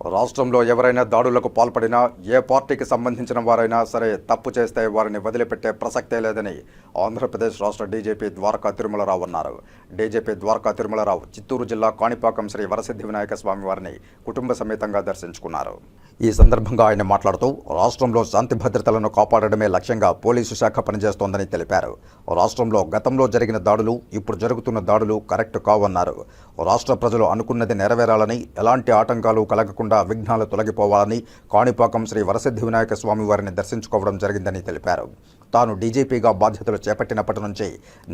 రాష్ట్రంలో ఎవరైనా దాడులకు పాల్పడినా ఏ పార్టీకి సంబంధించిన వారైనా సరే తప్పు చేస్తే వారిని వదిలిపెట్టే ప్రసక్తే లేదని ఆంధ్రప్రదేశ్ రాష్ట్ర డీజీపీ ద్వారకా తిరుమలరావు అన్నారు. డీజీపీ ద్వారకా తిరుమలరావు చిత్తూరు జిల్లా కాణిపాకం శ్రీ వరసిద్ధి వినాయక స్వామి వారిని కుటుంబ సమేతంగా దర్శించుకున్నారు. ఈ సందర్భంగా ఆయన మాట్లాడుతూ రాష్ట్రంలో శాంతి భద్రతలను కాపాడడమే లక్ష్యంగా పోలీసు శాఖ పనిచేస్తోందని తెలిపారు. రాష్ట్రంలో గతంలో జరిగిన దాడులు ఇప్పుడు జరుగుతున్న దాడులు కరెక్ట్ కావన్నారు. రాష్ట్ర ప్రజలు అనుకున్నది నెరవేరాలని ఎలాంటి ఆటంకాలు కలగకుండా విఘ్నాలు తొలగిపోవాలని కాణిపాకం శ్రీ వరసిద్ధి వినాయక స్వామి వారిని దర్శించుకోవడం జరిగిందని తెలిపారు. తాను డీజీపీగా బాధ్యతలు చేపట్టినప్పటి నుంచి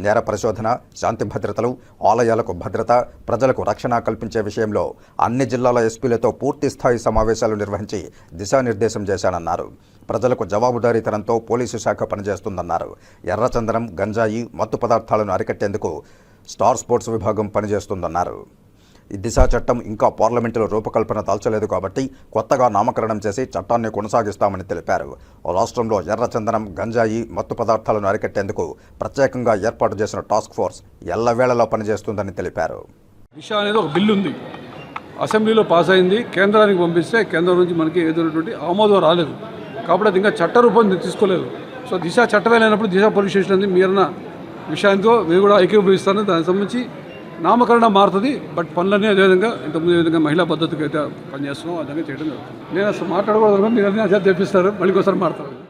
నేర పరిశోధన శాంతి భద్రతలు ఆలయాలకు భద్రత ప్రజలకు రక్షణ కల్పించే విషయంలో అన్ని జిల్లాల ఎస్పీలతో పూర్తి స్థాయి సమావేశాలు నిర్వహించి దిశానిర్దేశం చేశానన్నారు. ప్రజలకు జవాబుదారీతనంతో పోలీసు శాఖ పనిచేస్తుందన్నారు. ఎర్రచందనం గంజాయి మత్తు పదార్థాలను అరికట్టేందుకు స్టార్ స్పోర్ట్స్ విభాగం పనిచేస్తుందన్నారు. దిశా చట్టం ఇంకా పార్లమెంటులో రూపకల్పన దాల్చలేదు కాబట్టి కొత్తగా నామకరణం చేసి చట్టాన్ని కొనసాగిస్తామని తెలిపారు. రాష్ట్రంలో ఎర్రచందనం గంజాయి మత్తు పదార్థాలను అరికట్టేందుకు ప్రత్యేకంగా ఏర్పాటు చేసిన టాస్క్ ఫోర్స్ ఎల్లవేళలో పనిచేస్తుందని తెలిపారు. దిశ అనేది ఒక బిల్లు ఉంది. అసెంబ్లీలో పాస్ అయింది. కేంద్రానికి పంపిస్తే కేంద్రం నుంచి మనకి ఏదైనటువంటి ఆమోదం రాలేదు. కాబట్టి అది ఇంకా చట్ట రూపం తీసుకోలేదు. సో దిశ చట్టమే లేనప్పుడు దిశ పోలీస్ స్టేషన్ అనేది మీరన్న విషయంతో మేము కూడా ఐక్యభవిస్తాను దానికి సంబంధించి నామకరణం మారుతుంది బట్ పనులన్నీ అదేవిధంగా ఇంతకుముందు విధంగా మహిళా పద్ధతికి అయితే పనిచేస్తున్నాం అదే చేయడం జరుగుతుంది. నేను అసలు మాట్లాడకూడదు మీరు అన్ని అదే తెప్పిస్తారు మళ్ళీ ఒకసారి మాట్లాడతారు